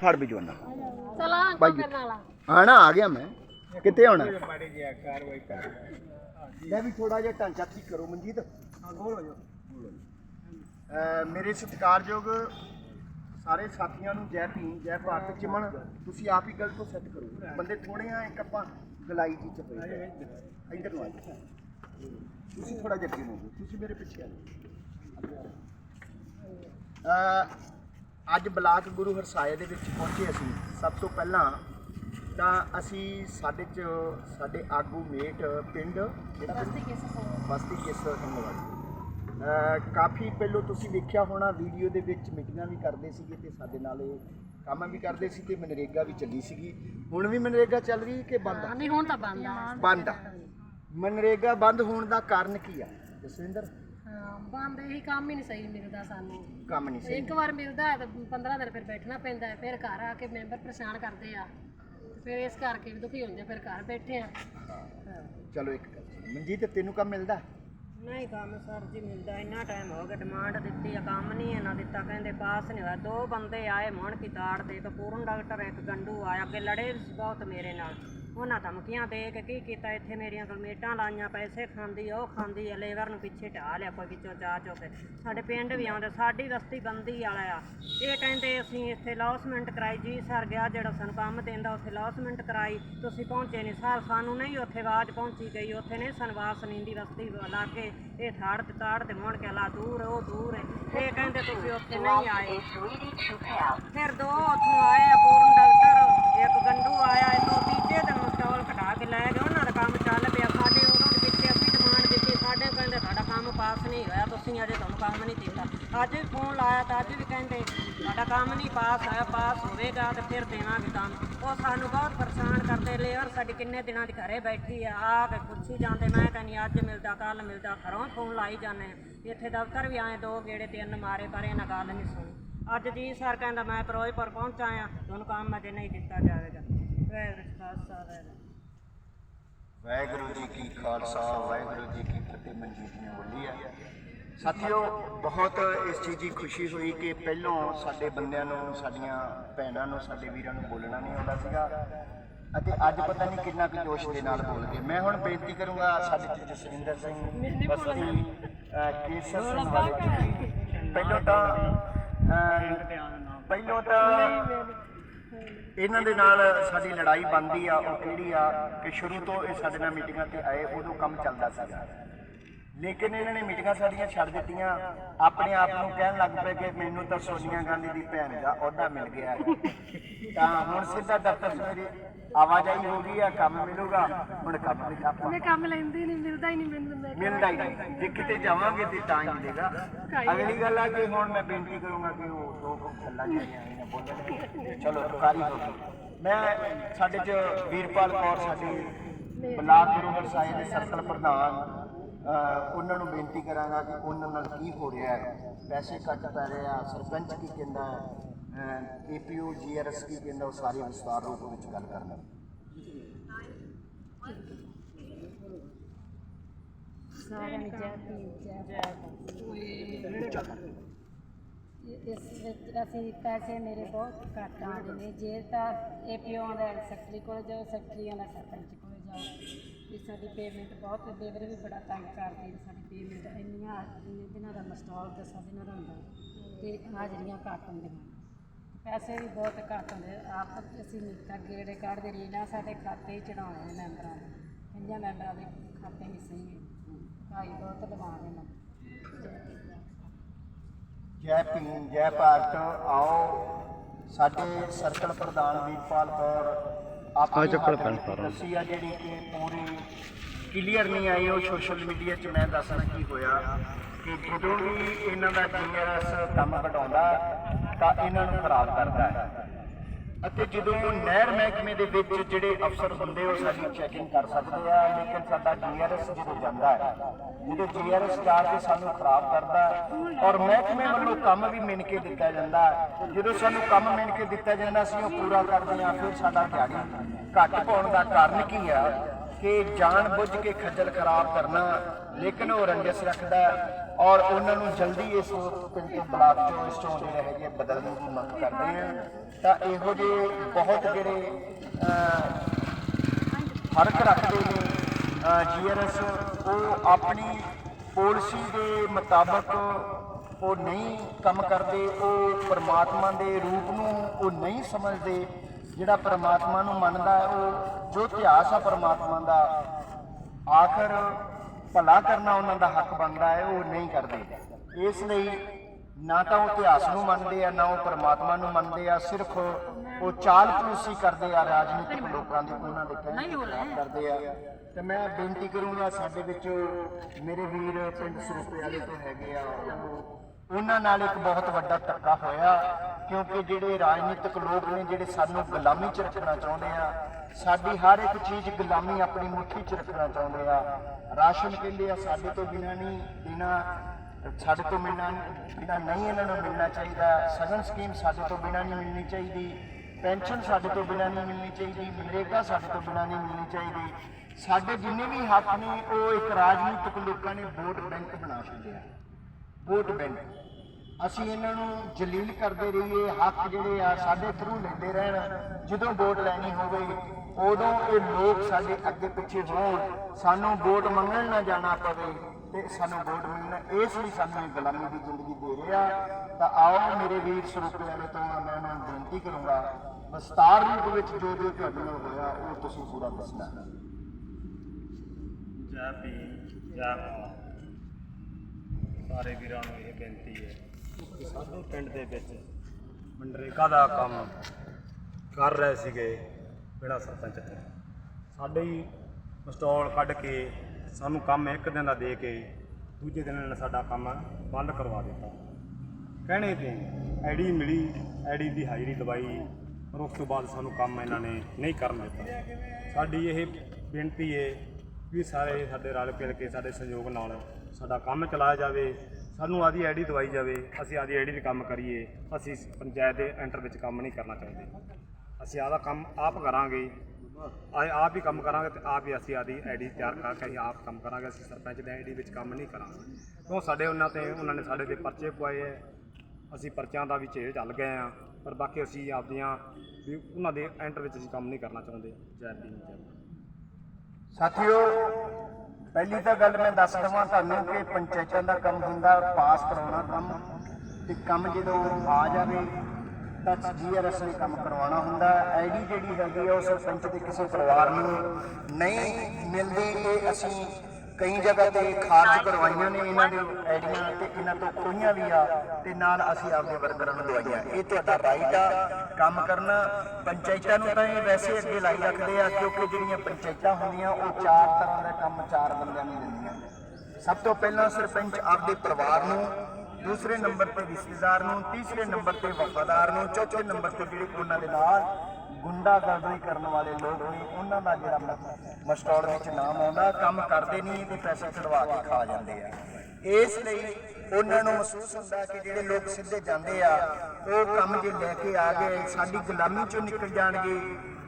ਫੜ ਵੀ ਜਵਾਨਾ ਚਲਾ। ਅੰਕਲ ਕਰਨ ਵਾਲਾ ਆਣਾ ਆ ਗਿਆ ਮੈਂ। ਕਿੱਥੇ ਆਉਣਾ? ਲੈ ਵੀ ਥੋੜਾ ਜਿਹਾ ਢਾਂਚਾ ਠੀਕ ਕਰੋ ਮਨਜੀਤ। ਹਾਂ ਗੋਲ ਹੋ ਜਾਓ ਮੇਰੇ ਸਤਿਕਾਰਯੋਗ ਸਾਰੇ ਸਾਥੀਆਂ ਨੂੰ ਜੈ ਭੀਮ ਜੈ ਭਾਰਤ ਚਿਮਣ ਤੁਸੀਂ ਆਪ ਹੀ ਗੱਲ ਤੋਂ ਸੈੱਟ ਕਰੋ। ਬੰਦੇ ਥੋੜੇ ਆ ਇੱਕ ਆਪਾਂ ਗਲਾਈ ਜੀ ਚ ਪਏ। ਇੱਧਰ ਨੂੰ ਆ ਜਾਓ ਤੁਸੀਂ ਥੋੜਾ ਜਿਹਾ ਅੱਗੇ ਨੂੰ ਹੋ ਜਾਓ, ਤੁਸੀਂ ਮੇਰੇ ਪਿੱਛੇ ਆ ਜਾਓ। ਅਹ ਅੱਜ ਬਲਾਕ ਗੁਰੂ ਹਰਸਾਏ ਦੇ ਵਿੱਚ ਪਹੁੰਚੇ ਅਸੀਂ। ਸਭ ਤੋਂ ਪਹਿਲਾਂ ਤਾਂ ਅਸੀਂ ਸਾਡੇ ਚ ਸਾਡੇ ਆਗੂ ਮੇਟ ਪਿੰਡ ਜਿਹੜਾ ਬਸਤੀ ਕੇਸਰ ਅਹ ਕਾਫੀ ਪਹਿਲਾਂ ਤੁਸੀਂ ਵੇਖਿਆ ਹੋਣਾ ਵੀਡੀਓ ਦੇ ਵਿੱਚ ਮੀਟਿੰਗਾਂ ਵੀ ਕਰਦੇ ਸੀਗੇ ਤੇ ਸਾਡੇ ਨਾਲ ਇਹ ਕੰਮ ਵੀ ਕਰਦੇ ਸੀ ਤੇ ਮਨਰੇਗਾ ਵੀ ਚੱਲੀ ਸੀਗੀ। ਹੁਣ ਵੀ ਮਨਰੇਗਾ ਚੱਲ ਰਹੀ ਕਿ ਬੰਦ? ਆ ਨਹੀਂ ਹੁਣ ਤਾਂ ਬੰਦ ਆ। ਬੰਦ ਆ। ਮਨਰੇਗਾ ਬੰਦ ਹੋਣ ਦਾ ਕਾਰਨ ਕੀ ਆ? ਜਸਵਿੰਦਰ? ਹਾਂ ਬੰਦ ਇਹੀ ਕੰਮ ਹੀ ਨਹੀਂ ਸਹੀ ਮਿਲਦਾ ਸਾਨੂੰ। ਕੰਮ ਨਹੀਂ ਸਹੀ। ਇੱਕ ਵਾਰ ਮਿਲਦਾ ਹੈ ਤਾਂ 15 ਦਿਨ ਫਿਰ ਬੈਠਣਾ ਪੈਂਦਾ ਹੈ ਫਿਰ ਘਰ ਆ ਕੇ ਮੈਂਬਰ ਪਰੇਸ਼ਾਨ ਕਰਦੇ ਆ। ਤੇ ਫਿਰ ਇਸ ਕਰਕੇ ਵੀ ਦੁਖੀ ਹੁੰਦੇ ਆ, ਫਿਰ ਘਰ ਬੈਠੇ ਆ। ਹਾਂ। ਚਲੋ ਇੱਕ ਗੱਲ ਮਨਜੀਤ ਤੈਨੂੰ ਕੰਮ ਮਿਲਦਾ? ਨਹੀਂ ਕੰਮ ਸਰ ਜੀ ਮਿਲਦਾ ਇੰਨਾ ਟਾਈਮ ਹੋ ਗਿਆ ਡਿਮਾਂਡ ਦਿੱਤੀ ਆ ਕੰਮ ਨਹੀਂ ਇਹਨਾਂ ਦਿੱਤਾ ਕਹਿੰਦੇ ਪਾਸ ਨਹੀਂ ਹੋਇਆ। ਦੋ ਬੰਦੇ ਆਏ ਮਣ ਕੀ ਤਾੜ ਦੇ ਇੱਕ ਪੂਰਨ ਡਾਕਟਰ ਇੱਕ ਗੰਡੂ ਆਇਆ ਅੱਗੇ ਲੜੇ ਵੀ ਸੀ ਬਹੁਤ ਮੇਰੇ ਨਾਲ। ਉਹਨਾਂ ਧਮਕੀਆਂ ਦੇ ਕੇ ਕੀ ਕੀਤਾ? ਇੱਥੇ ਮੇਰੀਆਂ ਗਲਮੇਟਾਂ ਲਾਈਆਂ, ਪੈਸੇ ਖਾਂਦੀ, ਉਹ ਖਾਂਦੀ ਹੈ, ਲੇਬਰ ਨੂੰ ਪਿੱਛੇ ਢਾ ਲਿਆ ਕੋਈ ਵਿੱਚੋਂ ਚਾ ਚੋ ਕੇ। ਸਾਡੇ ਪਿੰਡ ਵੀ ਆਉਂਦੇ, ਸਾਡੀ ਬਸਤੀ ਬੰਦੀ ਵਾਲਾ ਆ। ਇਹ ਕਹਿੰਦੇ ਅਸੀਂ ਇੱਥੇ ਲੌਸਮੈਂਟ ਕਰਾਈ, ਜੀ ਸਰ ਗਿਆ ਜਿਹੜਾ ਸਾਨੂੰ ਕੰਮ ਦਿੰਦਾ, ਉੱਥੇ ਲੌਸਮੈਂਟ ਕਰਾਈ। ਤੁਸੀਂ ਪਹੁੰਚੇ ਨਹੀਂ ਸਰ, ਸਾਨੂੰ ਨਹੀਂ ਉੱਥੇ ਆਵਾਜ਼ ਪਹੁੰਚੀ ਗਈ, ਉੱਥੇ ਨਹੀਂ ਸਨਵਾਸ ਨੀਂਦੀ ਬਸਤੀ ਲਾ ਕੇ। ਇਹ ਥਾੜ ਤੇ ਤਾੜ ਤੇ ਮੁੜ ਕੇ ਲਾ, ਦੂਰ, ਉਹ ਦੂਰ ਹੈ। ਇਹ ਕਹਿੰਦੇ ਤੁਸੀਂ ਉੱਥੇ ਨਹੀਂ ਆਏ। ਫਿਰ ਦੋ ਉੱਥੋਂ ਆਏ ਆ, ਪੂਰਨ ਡਾਕਟਰ, ਇੱਕ ਗੰਡੂ ਆਇਆ ਇਹ ਤੋਂ ਤੀਜੇ ਦਿਨ ਸਟਾਲ ਕਢਾ ਕੇ ਲੈ ਗਏ ਉਹਨਾਂ ਦਾ ਕੰਮ ਚੱਲ ਪਿਆ ਸਾਡੇ ਉਦੋਂ ਦੇ ਪਿੱਛੇ ਅਸੀਂ ਡਿਮਾਂਡ ਦਿੱਤੀ ਸਾਡੇ ਕਹਿੰਦੇ ਸਾਡਾ ਕੰਮ ਪਾਸ ਨਹੀਂ ਹੋਇਆ, ਤੁਸੀਂ ਅਜੇ ਤੁਹਾਨੂੰ ਕੰਮ ਨਹੀਂ ਦਿੱਤਾ। ਅੱਜ ਵੀ ਫੋਨ ਲਾਇਆ ਤਾਂ ਅੱਜ ਵੀ ਕਹਿੰਦੇ, ਸਾਡਾ ਕੰਮ ਨਹੀਂ ਪਾਸ ਹੋਇਆ, ਪਾਸ ਹੋਵੇਗਾ ਤੇ ਫਿਰ ਦੇਵਾਂਗੇ ਕੰਮ। ਉਹ ਸਾਨੂੰ ਬਹੁਤ ਪਰੇਸ਼ਾਨ ਕਰਦੇ ਲੇਬਰ ਸਾਡੀ ਕਿੰਨੇ ਦਿਨਾਂ ਦੀ ਘਰੇ ਬੈਠੀ ਆ ਆ ਕੇ ਪੁੱਛੀ ਜਾਂਦੇ, ਮੈਂ ਕਹਿੰਦੀ ਅੱਜ ਮਿਲਦਾ ਕੱਲ ਮਿਲਦਾ, ਘਰੋਂ ਫੋਨ ਲਾਈ ਜਾਂਦੇ ਇੱਥੇ ਦਫ਼ਤਰ ਵੀ ਆਏ, ਦੋ ਗੇੜੇ, ਤਿੰਨ ਮਾਰੇ, ਪਰ ਇਹਨਾਂ ਗੱਲ ਨਹੀਂ ਸੁਣੀ। ਅੱਜ ਜੀ ਸਰ ਕਹਿੰਦਾ, ਮੈਂ ਫਿਰੋਜ਼ਪੁਰ ਪਹੁੰਚਾ ਆ, ਤੁਹਾਨੂੰ ਕੰਮ ਅਜੇ ਨਹੀਂ ਦਿੱਤਾ ਜਾਵੇਗਾ। ਵੈਰ, ਖਾਲਸਾ, ਵੈਰ। ਵਾਹਿਗੁਰੂ ਜੀ ਕੀ ਖਾਲਸਾ ਵਾਹਿਗੁਰੂ ਜੀ ਕੀ ਫਤਿਹ ਮਨਜੀਤ ਨੇ ਬੋਲੀ ਆ। ਸਾਥੀਓ ਬਹੁਤ ਇਸ ਚੀਜ਼ ਦੀ ਖੁਸ਼ੀ ਹੋਈ ਕਿ ਪਹਿਲੋਂ ਸਾਡੇ ਬੰਦਿਆਂ ਨੂੰ ਸਾਡੀਆਂ ਭੈਣਾਂ ਨੂੰ ਸਾਡੇ ਵੀਰਾਂ ਨੂੰ ਬੋਲਣਾ ਨਹੀਂ ਆਉਂਦਾ ਸੀਗਾ। ਅਤੇ ਅੱਜ ਪਤਾ ਨਹੀਂ ਕਿੰਨਾ ਕੁ ਜੋਸ਼ ਦੇ ਨਾਲ ਬੋਲ ਗਏ ਮੈਂ ਹੁਣ ਬੇਨਤੀ ਕਰੂੰਗਾ ਸਾਡੇ ਚ ਜਸਵਿੰਦਰ ਸਿੰਘ ਬਸਤੀ ਕੇਸਰ ਸਿੰਘ ਵਾਲੇ ਜੀ। ਪਹਿਲੋਂ ਤਾਂ ਅਹ, ਪਹਿਲੋਂ ਤਾਂ ਇਹਨਾਂ ਦੇ ਨਾਲ ਸਾਡੀ ਲੜਾਈ ਬਣਦੀ ਆ, ਉਹ ਕਿਹੜੀ ਆ, ਕਿ ਸ਼ੁਰੂ ਤੋਂ ਇਹ ਸਾਡੇ ਨਾਲ ਮੀਟਿੰਗਾਂ ਤੇ ਆਏ, ਉਦੋਂ ਕੰਮ ਚੱਲਦਾ ਸੀਗਾ। ਲੇਕਿਨ ਇਹਨਾਂ ਨੇ ਮੀਟਿੰਗਾਂ ਸਾਡੀਆਂ ਛੱਡ ਦਿੱਤੀਆਂ। ਆਪਣੇ ਆਪ ਨੂੰ ਕਹਿਣ ਲੱਗ ਪਏ ਕਿ ਮੈਨੂੰ ਤਾਂ ਸੋਨੀਆ ਗਾਂਧੀ ਦੀ ਭੈਣ ਦਾ ਅਹੁਦਾ ਮਿਲ ਗਿਆ ਹੈ। ਤਾਂ ਹੁਣ ਸਿੱਧਾ ਦਫ਼ਤਰ ਮੇਰੀ ਆਵਾਜਾਈ ਹੋ ਗਈ ਆ ਕੰਮ ਮਿਲੂਗਾ। ਹੁਣ ਕੰਮ ਨਹੀਂ ਆਪਾਂ ਇਹ ਕੰਮ ਲੈਂਦੇ ਨਹੀਂ ਮਿਲਦਾ ਹੀ ਨਹੀਂ ਮੈਨੂੰ ਮਿਲਦਾ ਹੀ ਨਹੀਂ। ਜੇ ਕਿਤੇ ਜਾਵਾਂਗੇ ਤੇ ਤਾਂ ਹੀ ਮਿਲੇਗਾ। ਅਗਲੀ ਗੱਲ ਆ ਕਿ ਹੁਣ ਮੈਂ ਬੇਨਤੀ ਕਰੂੰਗਾ ਕਿ ਉਹ ਦੋ ਕੁ ਗੱਲਾਂ ਜਿਹੜੀਆਂ ਇਹਨਾਂ ਬੋਲਣ ਚਲੋ ਗਈ। ਮੈਂ ਸਾਡੇ ਚ ਵੀਰਪਾਲ ਕੌਰ ਸਾਡੀ ਬਲਾਕ ਗੁਰੂ ਹਰਸਾਏ ਦੇ ਸਰਕਲ ਪ੍ਰਧਾਨ ਉਹਨਾਂ ਨੂੰ ਬੇਨਤੀ ਕਰਾਂਗਾ ਕਿ ਉਹਨਾਂ ਨਾਲ ਕੀ ਹੋ ਰਿਹਾ ਹੈ। ਪੈਸੇ ਕੱਟ ਪੈ ਰਹੇ ਆ ਸਰਪੰਚ ਕੀ ਕਹਿੰਦਾ ਹੈ ਏਪੀਓ ਜੀਆਰਐਸ ਕੀ ਕਹਿੰਦਾ ਉਹ ਸਾਰੇ ਵਿਸਤਾਰ ਰੂਪ ਵਿੱਚ ਗੱਲ ਕਰਨਾ ਸਾਰਿਆਂ ਨੂੰ ਜੈ ਭੀਮ ਜੈ ਭਾਰਤ। ਇਸ ਵਿੱਚ ਅਸੀਂ ਪੈਸੇ ਮੇਰੇ ਬਹੁਤ ਘੱਟ ਆਉਂਦੇ ਨੇ। ਜੇ ਤਾਂ ਏਪੀਓ ਦਾ ਸੈਕਟਰੀ ਕੋਲ ਜਾਓ ਸੈਕਟਰੀਆਂ ਦਾ ਸਰਪੰਚ ਕੋਲ ਜਾਓ, ਤੇ ਸਾਡੀ ਪੇਮੈਂਟ ਬਹੁਤ ਲੇਬਰ ਵੀ ਬੜਾ ਤੰਗ ਕਰਦੀ ਹੈ ਸਾਡੀ ਪੇਮੈਂਟ ਇੰਨੀਆਂ, ਇੰਨੇ ਦਿਨਾਂ ਦਾ ਮਸਟਾਲ ਦਸਾਂ ਦਿਨਾਂ ਦਾ ਹੁੰਦਾ ਤੇ ਹਾਜ਼ਰੀਆਂ ਘੱਟ ਹੁੰਦੀਆਂ। ਪੈਸੇ ਵੀ ਬਹੁਤ ਘੱਟ ਹੁੰਦੇ ਆਪ ਅਸੀਂ ਨਿੱਕਾ ਗੇੜੇ ਕੱਢਦੇ ਰਹੀ ਨਾ, ਸਾਡੇ ਖਾਤੇ ਚੜਾਉਣੇ ਨੇ ਮੈਂਬਰਾਂ ਦੇ। ਪੰਜਾਂ ਮੈਂਬਰਾਂ ਦੇ ਖਾਤੇ ਨਹੀਂ ਸਹੀ ਹੈ ਭਾਈ ਬਹੁਤ ਲਵਾਉਣੇ ਨੇ। ਜੈ ਭੀਮ ਜੈ ਭਾਰਤ ਆਓ ਸਾਡੇ ਸਰਕਲ ਪ੍ਰਧਾਨ ਵੀਰਪਾਲ ਕੌਰ ਆਪਣੀ ਚੱਕਰ ਦੱਸੀ ਆ ਜਿਹੜੀ ਕਿ ਪੂਰੀ ਕਲੀਅਰ ਨਹੀਂ ਆਈ ਉਹ ਸੋਸ਼ਲ ਮੀਡੀਆ 'ਚ ਮੈਂ ਦੱਸਣਾ ਕੀ ਹੋਇਆ ਕਿ ਜਦੋਂ ਵੀ ਇਹਨਾਂ ਦਾ ਜੀਆਰਐਸ ਕੰਮ ਘਟਾਉਂਦਾ ਤਾਂ ਇਹਨਾਂ ਨੂੰ ਖਰਾਬ ਕਰਦਾ ਹੈ। ਅਤੇ ਜਦੋਂ ਨਹਿਰ ਮਹਿਕਮੇ ਦੇ ਵਿੱਚ ਜਿਹੜੇ ਅਫਸਰ ਹੁੰਦੇ, ਉਹ ਸਾਡੀ ਚੈਕਿੰਗ ਕਰ ਸਕਦੇ ਆ। ਲੇਕਿਨ ਸਾਡਾ ਜੀਆਰਐਸ ਜਦੋਂ ਜਾਂਦਾ ਹੈ, ਜਦੋਂ ਜੀਆਰਐਸ ਜਾ ਕੇ ਸਾਨੂੰ ਖਰਾਬ ਕਰਦਾ ਔਰ ਮਹਿਕਮੇ ਵੱਲੋਂ ਕੰਮ ਵੀ ਮਿਣ ਕੇ ਦਿੱਤਾ ਜਾਂਦਾ ਜਦੋਂ ਸਾਨੂੰ ਕੰਮ ਮਿਣ ਕੇ ਦਿੱਤਾ ਜਾਂਦਾ, ਅਸੀਂ ਉਹ ਪੂਰਾ ਕਰਦੇ ਆ ਫਿਰ ਸਾਡਾ ਦਿਹਾੜੀ ਘੱਟ ਪਾਉਣ ਦਾ ਕਾਰਨ ਕੀ ਆ? ਕਿ ਜਾਣ ਬੁੱਝ ਕੇ ਖੱਜਲ ਖਰਾਬ ਕਰਨਾ, ਲੇਕਿਨ ਉਹ ਰੰਜਸ ਰੱਖਦਾ ਔਰ ਉਹਨਾਂ ਨੂੰ ਜਲਦੀ ਇਸ ਪਿੰਡ ਤੋਂ ਬਲਾਕ ਚੋਂ, ਇਸ ਚੋਂ ਜਿਹੜੇ ਹੈਗੇ ਬਦਲਣ ਦੀ ਮੰਗ ਕਰਦੇ ਆ ਤਾਂ ਇਹੋ ਜਿਹੇ ਬਹੁਤ ਜਿਹੜੇ ਫ਼ਰਕ ਰੱਖਦੇ ਨੇ ਜੀਆਰਐਸ ਉਹ ਆਪਣੀ ਪਾਲਿਸੀ ਦੇ ਮੁਤਾਬਕ ਉਹ ਨਹੀਂ ਕੰਮ ਕਰਦੇ, ਉਹ ਪਰਮਾਤਮਾ ਦੇ ਰੂਪ ਨੂੰ ਉਹ ਨਹੀਂ ਸਮਝਦੇ। ਜਿਹੜਾ ਪਰਮਾਤਮਾ ਨੂੰ ਮੰਨਦਾ ਉਹ ਜੋ ਇਤਿਹਾਸ ਆ ਪਰਮਾਤਮਾ ਦਾ, ਆਖਰ ਭਲਾ ਕਰਨਾ ਉਹਨਾਂ ਦਾ ਹੱਕ ਬਣਦਾ ਹੈ, ਉਹ ਨਹੀਂ ਕਰਦੇ। ਇਸ ਲਈ ਨਾ ਤਾਂ ਉਹ ਇਤਿਹਾਸ ਨੂੰ ਮੰਨਦੇ ਆ, ਨਾ ਉਹ ਪਰਮਾਤਮਾ ਨੂੰ ਮੰਨਦੇ ਆ, ਸਿਰਫ ਉਹ ਚਾਲ ਪਲੂਸੀ ਕਰਦੇ ਆ, ਰਾਜਨੀਤਿਕ ਲੋਕਾਂ ਦੀ, ਉਹਨਾਂ ਦੇ ਕਹਿਣ ਕਰਦੇ ਆ। ਤੇ ਮੈਂ ਬੇਨਤੀ ਕਰੂੰਗਾ ਸਾਡੇ ਵਿੱਚ ਮੇਰੇ ਵੀਰ ਪਿੰਡ ਸਰੂਪੇ ਵਾਲੇ ਤੋਂ ਹੈਗੇ ਆ, ਉਹ- ਉਹਨਾਂ ਨਾਲ ਇੱਕ ਬਹੁਤ ਵੱਡਾ ਧੱਕਾ ਹੋਇਆ, ਕਿਉਂਕਿ ਜਿਹੜੇ ਰਾਜਨੀਤਿਕ ਲੋਕ ਨੇ, ਜਿਹੜੇ ਸਾਨੂੰ ਗੁਲਾਮੀ 'ਚ ਰੱਖਣਾ ਚਾਹੁੰਦੇ ਆ, ਸਾਡੀ ਹਰ ਇੱਕ ਚੀਜ਼ ਗੁਲਾਮੀ ਆਪਣੀ ਮੁੱਠੀ 'ਚ ਰੱਖਣਾ ਚਾਹੁੰਦੇ ਆ। ਰਾਸ਼ਨ ਕਹਿੰਦੇ ਆ, ਸਾਡੇ ਤੋਂ ਬਿਨਾਂ ਨਹੀਂ, ਬਿਨਾਂ ਸਾਡੇ ਤੋਂ ਮਿਲਣਾ ਬਿਨਾਂ ਨਹੀਂ ਇਹਨਾਂ ਨੂੰ ਮਿਲਣਾ ਚਾਹੀਦਾ। ਸਗਨ ਸਕੀਮ ਸਾਡੇ ਤੋਂ ਬਿਨਾਂ ਨਹੀਂ ਮਿਲਣੀ ਚਾਹੀਦੀ। ਪੈਨਸ਼ਨ ਸਾਡੇ ਤੋਂ ਬਿਨਾਂ ਨਹੀਂ ਮਿਲਣੀ ਚਾਹੀਦੀ। ਮਨਰੇਗਾ ਸਾਡੇ ਤੋਂ ਬਿਨਾਂ ਨਹੀਂ ਮਿਲਣੀ ਚਾਹੀਦੀ। ਸਾਡੇ ਜਿੰਨੇ ਵੀ ਹੱਕ ਨੇ, ਉਹ ਇੱਕ ਰਾਜਨੀਤਿਕ ਲੋਕਾਂ ਨੇ ਵੋਟ ਬੈਂਕ ਬਣਾ ਛੱਡਿਆ। Vote bank. ਅਸੀਂ ਇਹਨਾਂ ਨੂੰ ਜਲੀਲ ਕਰਦੇ ਰਹੀਏ, ਹੱਕ ਜਿਹੜੇ ਆ ਸਾਡੇ ਥਰੂ ਲੈਂਦੇ ਰਹਿਣ। ਜਦੋਂ ਵੋਟ ਲੈਣੀ ਹੋਵੇ, ਉਦੋਂ ਇਹ ਲੋਕ ਸਾਡੇ ਅੱਗੇ ਪਿੱਛੇ ਹੋਣ। ਸਾਨੂੰ ਵੋਟ ਮੰਗਣ ਨਾ ਜਾਣਾ ਪਵੇ ਤੇ ਸਾਨੂੰ ਵੋਟ ਮਿਲਣਾ। ਇਸ ਲਈ ਸਾਨੂੰ ਇਹ ਗੁਲਾਮੀ ਦੀ ਜ਼ਿੰਦਗੀ ਦੇ ਰਿਹਾ ਤਾਂ ਆਓ ਮੇਰੇ ਵੀਰ ਸਰੂਪੇ ਵਾਲੇ ਤੋਂ ਮੈਂ ਉਹਨਾਂ ਨੂੰ ਬੇਨਤੀ ਕਰੂੰਗਾ, ਵਿਸਤਾਰ ਰੂਪ ਵਿੱਚ ਜੋ ਜੋ ਤੁਹਾਡੇ ਨਾਲ ਹੋਇਆ ਉਹ ਤੁਸੀਂ ਪੂਰਾ ਦੱਸਣਾ। ਜੈ ਭੀਮ ਜੈ ਮਾਂ ਸਾਰੇ ਵੀਰਾਂ ਨੂੰ ਇਹ ਬੇਨਤੀ ਹੈ ਕਿ ਸਾਡੇ ਪਿੰਡ ਦੇ ਵਿੱਚ ਮਨਰੇਗਾ ਦਾ ਕੰਮ ਕਰ ਰਹੇ ਸੀਗੇ ਬਿਨਾਂ ਸਰਪੰਚ ਤੋਂ ਸਾਡੇ ਹੀ ਪਿਸਤੌਲ ਕੱਢ ਕੇ ਸਾਨੂੰ ਕੰਮ ਇੱਕ ਦਿਨ ਦਾ ਦੇ ਕੇ ਦੂਜੇ ਦਿਨ ਇਹਨਾਂ ਨੇ ਸਾਡਾ ਕੰਮ ਬੰਦ ਕਰਵਾ ਦਿੱਤਾ। ਕਹਿਣੇ ਤੇ ਆਈਡੀ ਮਿਲੀ, ਆਈਡੀ ਦੀ ਹਾਜ਼ਰੀ ਦਵਾਈ ਪਰ ਉਸ ਤੋਂ ਬਾਅਦ ਸਾਨੂੰ ਕੰਮ ਇਹਨਾਂ ਨੇ ਨਹੀਂ ਕਰਨ ਦਿੱਤਾ। ਸਾਡੀ ਇਹ ਬੇਨਤੀ ਹੈ ਵੀ ਸਾਰੇ ਸਾਡੇ ਰਲ ਮਿਲ ਕੇ, ਸਾਡੇ ਸਹਿਯੋਗ ਨਾਲ ਸਾਡਾ ਕੰਮ ਚਲਾਇਆ ਜਾਵੇ, ਸਾਨੂੰ ਆਦੀ ਆਈਡੀ ਦਵਾਈ ਜਾਵੇ, ਅਸੀਂ ਆਦੀ ਆਈਡੀ ਤੇ ਕੰਮ ਕਰੀਏ, ਅਸੀਂ ਪੰਚਾਇਤ ਦੇ ਐਂਟਰ ਵਿੱਚ ਕੰਮ ਨਹੀਂ ਕਰਨਾ ਚਾਹੁੰਦੇ। ਅਸੀਂ ਆਦਾ ਕੰਮ ਆਪ ਕਰਾਂਗੇ ਆ- ਆਪ ਹੀ ਕੰਮ ਕਰਾਂਗੇ ਤੇ ਆਪ ਹੀ ਅਸੀਂ ਆਦੀ ਆਈਡੀ ਤਿਆਰ ਕਰਕੇ ਅਸੀਂ ਆਪ ਕੰਮ ਕਰਾਂਗੇ, ਅਸੀਂ ਸਰਪੰਚ ਦੇ ਆਈਡੀ ਵਿੱਚ ਕੰਮ ਨਹੀਂ ਕਰਾਂਗੇ। ਕਿਉਂ ਸਾਡੇ ਉਹਨਾਂ ਤੇ, ਉਹਨਾਂ ਨੇ ਸਾਡੇ ਤੇ ਪਰਚੇ ਪਵਾਏ ਹੈ ਅਸੀਂ ਪਰਚਿਆਂ ਦਾ ਵੀ ਝੇਲ ਚੱਲ ਗਏ ਆ, ਪਰ ਬਾਕੀ ਅਸੀਂ ਆਪਦੀਆਂ ਵੀ ਉਹਨਾਂ ਦੇ ਐਂਟਰ ਵਿੱਚ ਅਸੀਂ ਕੰਮ ਨਹੀਂ ਕਰਨਾ ਚਾਹੁੰਦੇ। ਜੈ ਭੀਮ ਜੈ ਸਾਥੀਓ ਪਹਿਲੀ ਤਾਂ ਗੱਲ ਮੈਂ ਦੱਸ ਦਵਾਂ ਤੁਹਾਨੂੰ ਕਿ ਪੰਚਾਇਤਾਂ ਦਾ ਕੰਮ ਹੁੰਦਾ, ਪਾਸ ਕਰਾਉਣਾ ਕੰਮ, ਤੇ ਕੰਮ ਜਦੋਂ ਆ ਜਾਵੇ ਤਾਂ ਜੀਆਰਐਸ ਨੇ ਕੰਮ ਕਰਵਾਉਣਾ ਹੁੰਦਾ। ਆਈਡੀ ਜਿਹੜੀ ਹੈਗੀ ਆ ਉਹ ਸਰਪੰਚ ਦੇ ਕਿਸੇ ਪਰਿਵਾਰ ਨੂੰ ਨਹੀਂ ਮਿਲਦੀ, ਇਹ ਅਸੀਂ ਕਈ ਜਗ੍ਹਾ ਤੇ ਖਾਰਜ ਕਰਵਾਈਆਂ ਨੇ ਇਹਨਾਂ ਦੇ ਆਈਡੀਆਂ ਤੇ ਇਹਨਾਂ ਤੋਂ ਖੋਈਆਂ ਵੀ ਆ ਤੇ ਨਾਲ ਅਸੀਂ ਆਪਦੇ ਵਰਕਰਾਂ ਨੂੰ ਦਵਾਈਆਂ। ਇਹ ਤੁਹਾਡਾ ਰਾਈਟ ਆ। ਕੰਮ ਕਰਨਾ, ਪੰਚਾਇਤਾਂ ਨੂੰ ਤਾਂ ਇਹ ਵੈਸੇ ਅੱਗੇ ਲਾਈ ਰੱਖਦੇ ਆ, ਕਿਉਂਕਿ ਜਿਹੜੀਆਂ ਪੰਚਾਇਤਾਂ ਹੁੰਦੀਆਂ, ਉਹ ਚਾਰ ਤਰ੍ਹਾਂ ਦਾ ਕੰਮ ਚਾਰ ਬੰਦਿਆਂ ਨੂੰ ਦਿੰਦੀਆਂ। ਸਭ ਤੋਂ ਪਹਿਲਾਂ ਸਰਪੰਚ ਆਪਦੇ ਪਰਿਵਾਰ ਨੂੰ, ਦੂਸਰੇ ਨੰਬਰ ਤੇ ਰਿਸ਼ਤੇਦਾਰ ਨੂੰ, ਤੀਸਰੇ ਨੰਬਰ ਤੇ ਵਫਾਦਾਰ ਨੂੰ, ਚੌਥੇ ਨੰਬਰ ਤੇ ਜਿਹੜੇ ਉਹਨਾਂ ਦੇ ਨਾਲ ਗੁੰਡਾਗਰਦੀ ਕਰਨ ਵਾਲੇ ਲੋਕ ਨੇ ਉਹਨਾਂ ਦਾ ਜਿਹੜਾ ਮ- ਵਿੱਚ ਨਾਮ ਆਉਂਦਾ, ਕੰਮ ਕਰਦੇ ਨਹੀਂ ਤੇ ਪੈਸੇ ਚੜਵਾ ਕੇ ਖਾ ਜਾਂਦੇ ਆ। ਇਸ ਲਈ ਉਹਨਾਂ ਨੂੰ ਮਹਿਸੂਸ ਹੁੰਦਾ ਕਿ ਜਿਹੜੇ ਲੋਕ ਸਿੱਧੇ ਜਾਂਦੇ ਆ, ਉਹ ਕੰਮ ਜੇ ਲੈ ਕੇ ਆ ਗਏ, ਸਾਡੀ ਗੁਲਾਮੀ ਚੋਂ ਨਿਕਲ ਜਾਣਗੇ।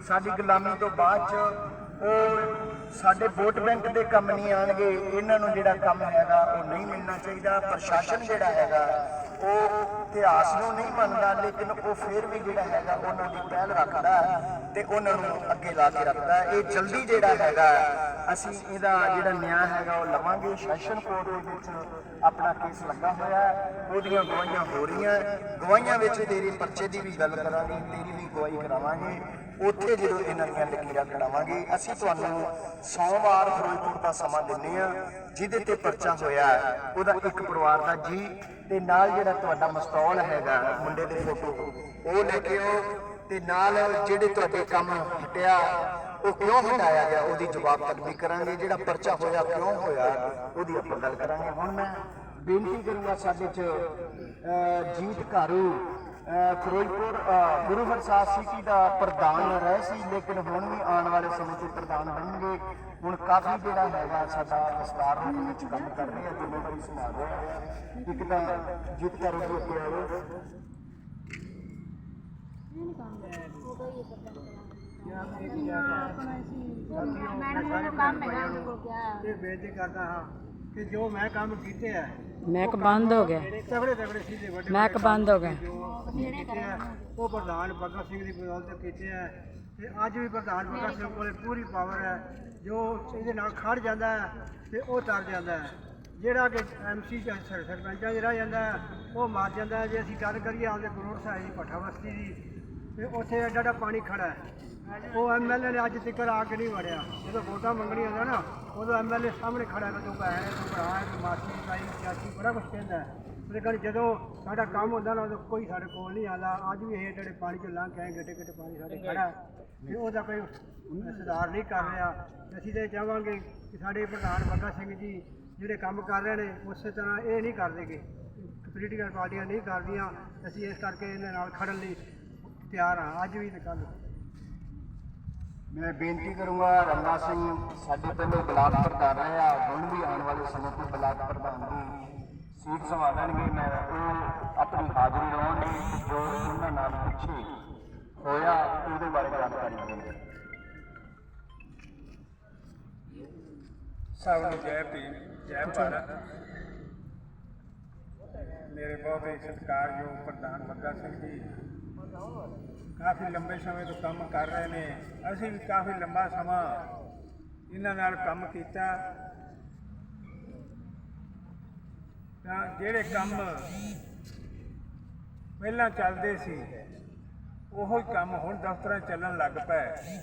ਸਾਡੀ ਗੁਲਾਮੀ ਤੋਂ ਬਾਅਦ ਚ ਉਹ ਸਾਡੇ ਵੋਟ ਬੈਂਕ ਦੇ ਕੰਮ ਨਹੀਂ ਆਣਗੇ ਇਹਨਾਂ ਨੂੰ ਜਿਹੜਾ ਕੰਮ ਹੈਗਾ ਉਹ ਨਹੀਂ ਮਿਲਣਾ ਚਾਹੀਦਾ, ਪ੍ਰਸ਼ਾਸਨ ਜਿਹੜਾ ਹੈਗਾ, ਉਹ ਇਤਿਹਾਸ ਨੂੰ ਨਹੀਂ ਮੰਨਦਾ, ਲੇਕਿਨ ਉਹ ਫਿਰ ਵੀ ਜਿਹੜਾ ਹੈਗਾ, ਉਹਨਾਂ ਦੀ ਪਹਿਲ ਰੱਖਦਾ ਤੇ ਉਹਨਾਂ ਨੂੰ ਅੱਗੇ ਲਾ ਕੇ ਰੱਖਦਾ ਇਹ ਜਲਦੀ ਜਿਹੜਾ ਹੈਗਾ, ਅਸੀਂ ਇਹਦਾ ਜਿਹੜਾ ਨਿਆਂ ਹੈਗਾ, ਉਹ ਲਵਾਂਗੇ। ਸੈਸ਼ਨ ਕੋਰਟ ਦੇ ਵਿੱਚ ਆਪਣਾ ਕੇਸ ਲੱਗਾ ਹੋਇਆ ਉਹਦੀਆਂ ਗਵਾਹੀਆਂ ਹੋ ਰਹੀਆਂ ਹੈ। ਗਵਾਹੀਆਂ ਵਿੱਚ ਤੇਰੇ ਪਰਚੇ ਦੀ ਵੀ ਗੱਲ ਕਰਾਂਗੇ, ਤੇਰੀ ਵੀ ਗਵਾਹੀ ਕਰਾਵਾਂਗੇ। ਉੱਥੇ ਜਦੋਂ ਇਹਨਾਂ ਦੀਆਂ ਲਕੀਰਾਂ ਕਢਾਵਾਂਗੇ ਅਸੀਂ ਤੁਹਾਨੂੰ ਸੋਮਵਾਰ ਫਿਰੋਜ਼ਪੁਰ ਦਾ ਸਮਾਂ ਦਿੰਨੇ ਆ ਜਿਹਦੇ ਤੇ ਪਰਚਾ ਹੋਇਆ ਉਹਦਾ ਇੱਕ ਪਰਿਵਾਰ ਦਾ ਜੀ ਤੇ ਨਾਲ ਜਿਹੜਾ ਤੁਹਾਡਾ ਮਸਤੌਲ ਹੈਗਾ ਮੁੰਡੇ ਦੇ ਫੋਟੋ ਉਹ ਲੈ ਕੇ ਆਓ ਤੇ ਨਾਲ ਜਿਹੜੇ ਤੁਹਾਡੇ ਕੰਮ ਹਟਿਆ ਉਹ ਕਿਉਂ ਹਟਾਇਆ ਗਿਆ? ਉਹਦੀ ਜਵਾਬ ਤਲਬੀ ਕਰਾਂਗੇ। ਜਿਹੜਾ ਪਰਚਾ ਹੋਇਆ ਕਿਉਂ ਹੋਇਆ? ਉਹਦੀ ਆਪਾਂ ਗੱਲ ਕਰਾਂਗੇ। ਹੁਣ ਮੈਂ ਬੇਨਤੀ ਕਰੂੰਗਾ ਸਾਡੇ ਚ ਅਹ, ਜੀਤ ਘਾਰੂ ਫਿਰੋਜ਼ਪੁਰ ਗੁਰੂ ਹਰਸਾਸ ਸਿਟੀ ਦਾ ਪ੍ਰਧਾਨ ਰਹੇ ਸੀ ਲੇਕਿਨ ਹੁਣ ਵੀ ਆਉਣ ਵਾਲੇ ਸਮੇਂ 'ਚ ਪ੍ਰਧਾਨ ਬਣਨਗੇ। ਹੁਣ ਕਾਫੀ ਜਿਹੜਾ ਹੈਗਾ ਸਾਡਾ ਵਿਸਤਾਰ ਦੇ ਵਿੱਚ ਕੰਮ ਕਰ ਰਹੇ ਆ ਜ਼ਿੰਮੇਵਾਰੀ ਸੰਭਾਲ ਰਹੇ ਆ। ਇੱਕ ਤਾਂ ਜੀਤ ਘਾਰੂ ਜੀ ਅੱਗੇ ਆਓ ਮੈਡਮ ਨੂੰ ਕੰਮ ਹੈਗਾ। ਉਹਦੇ ਕੋਲ ਕਿਹਾ ਇਹ ਬੇਨਤੀ ਕਰਦਾ ਹਾਂ। ਕਿ ਜੋ ਮੈਂ ਕੰਮ ਕੀਤੇ ਮੈਕ ਬੰਦ ਹੋ ਗਿਆ। ਤਗੜੇ ਤਗੜੇ ਸੀਧੇ ਵੱਡੇ ਮੈਕ ਬੰਦ ਹੋ ਗਿਆ। ਆ, ਉਹ ਪ੍ਰਧਾਨ ਭਗਤ ਸਿੰਘ ਦੀ ਬਦੌਲਤ ਕੀਤੇ ਆ। ਤੇ ਅੱਜ ਵੀ ਪ੍ਰਧਾਨ ਭਗਤ ਸਿੰਘ ਕੋਲੇ ਪੂਰੀ ਪਾਵਰ ਹੈ ਜੋ ਇਹਦੇ ਨਾਲ ਖੜ ਜਾਂਦਾ ਹੈ ਤੇ ਉਹ ਤਰ ਜਾਂਦਾ ਹੈ ਜਿਹੜਾ ਕਿ ਐਮਸੀ ਜਾਂ ਸਰ- ਸਰਪੰਚਾਂ ਰਹਿ ਜਾਂਦਾ ਹੈ, ਉਹ ਮਰ ਜਾਂਦਾ। ਜੇ ਅਸੀਂ ਗੱਲ ਕਰੀਏ ਆਪਦੇ ਕਰੋੜ ਸਾਹਿਬ ਦੀ ਭੱਠਾ ਬਸਤੀ ਦੀ ਤੇ ਉੱਥੇ ਐਡਾ ਐਡਾ ਪਾਣੀ ਖੜਾ ਹੈ ਉਹ ਐਮਐਲਏ ਨੇ ਅੱਜ ਤੱਕ ਆ ਕੇ ਨਹੀਂ ਵੜਿਆ। ਜਦੋਂ ਵੋਟਾਂ ਮੰਗਣੀਆਂ ਹੁੰਦਾ ਨਾ ਉਦੋਂ ਐਮਐਲਏ ਸਾਹਮਣੇ ਖੜਾ ਹੈ ਤੂੰ ਭੈਣ ਹੈ, ਤੂੰ ਭਰਾ ਹੈ, ਤੂੰ ਮਾਸੀ ਤਾਈ ਚਾਚੀ ਬੜਾ ਕੁਛ ਕਹਿੰਦਾ ਹੈ। ਲੇਕਿਨ ਜਦੋਂ ਸਾਡਾ ਕੰਮ ਹੁੰਦਾ ਨਾ ਉਦੋਂ ਕੋਈ ਸਾਡੇ ਕੋਲ ਨਹੀਂ ਆਉਂਦਾ। ਅੱਜ ਵੀ ਇਹ ਜਿਹੜੇ ਪਾਣੀ ਚੋਂ ਲੰਘ ਕੇ ਆਏ ਗੱਡੇ ਗੱਡੇ ਪਾਣੀ ਸਾਡੇ ਖੜਾ ਹੈ। ਤੇ ਉਹਦਾ ਕੋਈ ਸੁਧਾਰ ਨਹੀਂ ਕਰ ਰਿਹਾ। ਅਸੀਂ ਤਾਂ ਇਹ ਚਾਹਾਂਗੇ ਕਿ ਸਾਡੇ ਪ੍ਰਧਾਨ ਭਗਤ ਸਿੰਘ ਜੀ ਜਿਹੜੇ ਕੰਮ ਕਰ ਰਹੇ ਨੇ ਉਸੇ ਤਰ੍ਹਾਂ ਇਹ ਨਹੀਂ ਕਰਦੇਗੇ ਪੋਲੀਟੀਕਲ ਪਾਰਟੀਆਂ ਨਹੀਂ ਕਰਦੀਆਂ। ਅਸੀਂ ਇਸ ਕਰਕੇ ਇਹਨਾਂ ਨਾਲ ਖੜਨ ਲਈ ਤਿਆਰ ਹਾਂ। ਅੱਜ ਵੀ ਤੇ ਕੱਲ੍ਹ। ਮੈਂ ਬੇਨਤੀ ਕਰੂੰਗਾ ਰੰਗਾ ਸਿੰਘ, ਸਾਡੇ ਪਿੰਡੋਂ ਬਲਾਕ ਪ੍ਰਧਾਨ ਰਿਹਾ ਹੁਣ ਵੀ ਆਉਣ ਵਾਲੇ ਸਮੇਂ ਤੋਂ ਬਲਾਕ ਪ੍ਰਧਾਨ ਦੀ ਸੀਟ ਸੰਭਾਲਣਗੇ ਮੈਂ ਉਹ ਆਪਣੀ ਹਾਜ਼ਰੀ ਲਾਉਣਗੇ ਜੋ ਉਹਨਾਂ ਨਾਲ ਪਿੱਛੇ ਹੋਇਆ, ਉਹਦੇ ਬਾਰੇ ਜਾਣਕਾਰੀ ਦੇਣਗੇ। ਸਭ ਨੂੰ ਜੈ ਭੀਮ, ਜੈ ਭਾਰਤ। ਮੇਰੇ ਬਹੁਤ ਹੀ ਸਤਿਕਾਰਯੋਗ ਪ੍ਰਧਾਨ ਬੱਗਾ ਸਿੰਘ ਜੀ। ਕਾਫੀ ਲੰਬੇ ਸਮੇਂ ਤੋਂ ਕੰਮ ਕਰ ਰਹੇ ਨੇ। ਅਸੀਂ ਵੀ ਕਾਫੀ ਲੰਬਾ ਸਮਾਂ ਇਹਨਾਂ ਨਾਲ ਕੰਮ ਕੀਤਾ। ਤਾਂ ਜਿਹੜੇ ਕੰਮ ਪਹਿਲਾਂ ਚੱਲਦੇ ਸੀ ਉਹੋ ਹੀ ਕੰਮ ਹੁਣ ਦਫ਼ਤਰਾਂ ਚੱਲਣ ਲੱਗ ਪਏ।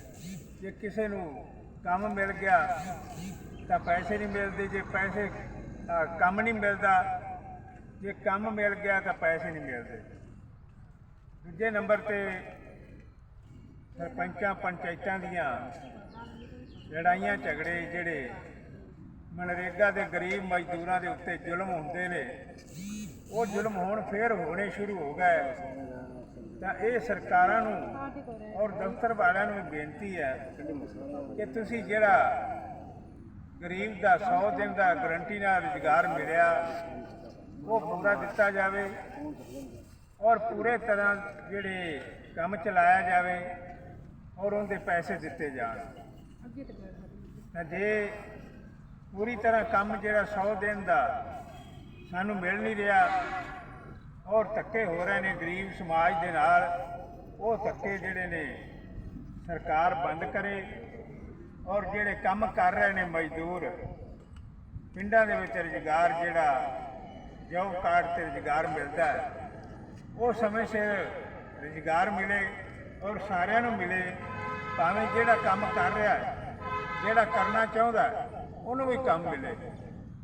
ਜੇ ਕਿਸੇ ਨੂੰ ਕੰਮ ਮਿਲ ਗਿਆ ਤਾਂ ਪੈਸੇ ਨਹੀਂ ਮਿਲਦੇ। ਜੇ ਪੈਸੇ ਅ, ਕੰਮ ਨਹੀਂ ਮਿਲਦਾ ਜੇ ਕੰਮ ਮਿਲ ਗਿਆ ਤਾਂ ਪੈਸੇ ਨਹੀਂ ਮਿਲਦੇ। ਦੂਜੇ ਨੰਬਰ ਤੇ ਸਰਪੰਚਾਂ ਪੰਚਾਇਤਾਂ ਦੀਆਂ ਲੜਾਈਆਂ ਝਗੜੇ ਜਿਹੜੇ ਮਨਰੇਗਾ ਦੇ ਗਰੀਬ ਮਜ਼ਦੂਰਾਂ ਦੇ ਉੱਤੇ ਜ਼ੁਲਮ ਹੁੰਦੇ ਨੇ, ਉਹ ਜ਼ੁਲਮ ਹੁਣ ਫੇਰ ਹੋਣੇ ਸ਼ੁਰੂ ਹੋ ਗਏ। ਤਾਂ ਇਹ ਸਰਕਾਰਾਂ ਨੂੰ ਔਰ ਦਫ਼ਤਰ ਵਾਲਿਆਂ ਨੂੰ ਬੇਨਤੀ ਹੈ ਕਿ ਤੁਸੀਂ ਜਿਹੜਾ ਗਰੀਬ ਦਾ 100 ਦਿਨ ਦਾ ਗਰੰਟੀ ਨਾਲ ਰੁਜ਼ਗਾਰ ਮਿਲਿਆ, ਉਹ ਪੂਰਾ ਦਿੱਤਾ ਜਾਵੇ। ਔਰ ਪੂਰੇ ਤਰ੍ਹਾਂ ਜਿਹੜੇ ਕੰਮ ਚਲਾਇਆ ਜਾਵੇ ਔਰ ਉਹਦੇ ਪੈਸੇ ਦਿੱਤੇ ਜਾਣ। ਤਾਂ ਜੇ ਪੂਰੀ ਤਰ੍ਹਾਂ ਕੰਮ ਜਿਹੜਾ 100 ਦਿਨ ਦਾ ਸਾਨੂੰ ਮਿਲ ਨਹੀਂ ਰਿਹਾ ਔਰ ਧੱਕੇ ਹੋ ਰਹੇ ਨੇ ਗਰੀਬ ਸਮਾਜ ਦੇ ਨਾਲ, ਉਹ ਧੱਕੇ ਜਿਹੜੇ ਨੇ ਸਰਕਾਰ ਬੰਦ ਕਰੇ ਔਰ ਜਿਹੜੇ ਕੰਮ ਕਰ ਰਹੇ ਨੇ ਮਜ਼ਦੂਰ, ਪਿੰਡਾਂ ਦੇ ਵਿੱਚ ਰੁਜ਼ਗਾਰ ਜਿਹੜਾ ਜੋਬ ਕਾਰਡ ਤੇ ਰੁਜ਼ਗਾਰ ਮਿਲਦਾ ਹੈ ਉਹ ਸਮੇਂ ਸਿਰ ਰੁਜ਼ਗਾਰ ਮਿਲੇ ਔਰ ਸਾਰਿਆਂ ਨੂੰ ਮਿਲੇ ਭਾਵੇਂ ਜਿਹੜਾ ਕੰਮ ਕਰ ਰਿਹਾ ਹੈ ਜਿਹੜਾ ਕਰਨਾ ਚਾਹੁੰਦਾ ਹੈ, ਉਹਨੂੰ ਵੀ ਕੰਮ ਮਿਲੇ।